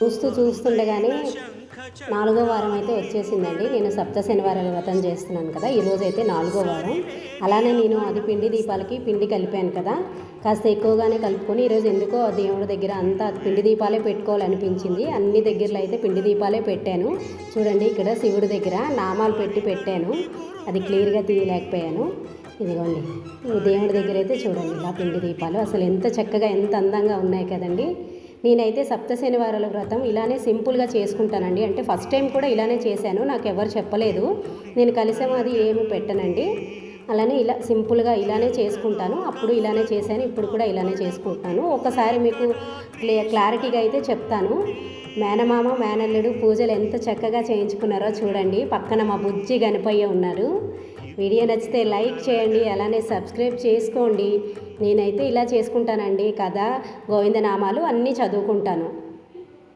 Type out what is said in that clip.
చూస్తూ చూస్తుండగానే నాలుగో వారం అయితే వచ్చేసిందండి. నేను సప్త శనివారాల వ్రతం చేస్తున్నాను కదా ఈరోజు అయితే నాలుగో వారం. అలానే నేను అది పిండి దీపాలకి పిండి కలిపాను కదా కాస్త ఎక్కువగానే కలుపుకొని ఈరోజు ఎందుకో ఆ దేవుడి దగ్గర అంతా పిండి దీపాలే పెట్టుకోవాలనిపించింది. అన్ని దగ్గరలో అయితే పిండి దీపాలే పెట్టాను. చూడండి ఇక్కడ శివుడి దగ్గర నామాలు పెట్టి పెట్టాను. అది క్లియర్గా తీయలేకపోయాను. ఇదిగోండి దేవుడి దగ్గర అయితే చూడండి ఇలా పిండి దీపాలు. అసలు ఎంత చక్కగా ఎంత అందంగా ఉన్నాయి కదండి. నేనైతే సప్త శనివారాల వ్రతం ఇలానే సింపుల్గా చేసుకుంటానండి. అంటే ఫస్ట్ టైం కూడా ఇలానే చేశాను. నాకు ఎవరు చెప్పలేదు. నేను కలిసాము అది ఏమి పెట్టనండి. అలానే ఇలా సింపుల్గా ఇలానే చేసుకుంటాను. అప్పుడు ఇలానే చేశాను. ఇప్పుడు కూడా ఇలానే చేసుకుంటాను. ఒకసారి మీకు క్లారిటీగా అయితే చెప్తాను. మేనమామ మేనల్లుడు పూజలు ఎంత చక్కగా చేయించుకున్నారో చూడండి. పక్కన మా బుజ్జి గణపయ్య ఉన్నారు. వీడియో నచ్చితే లైక్ చేయండి అలానే సబ్స్క్రైబ్ చేసుకోండి. నేనైతే ఇలా చేసుకుంటానండి. కథ గోవిందనామాలు అన్నీ చదువుకుంటాను.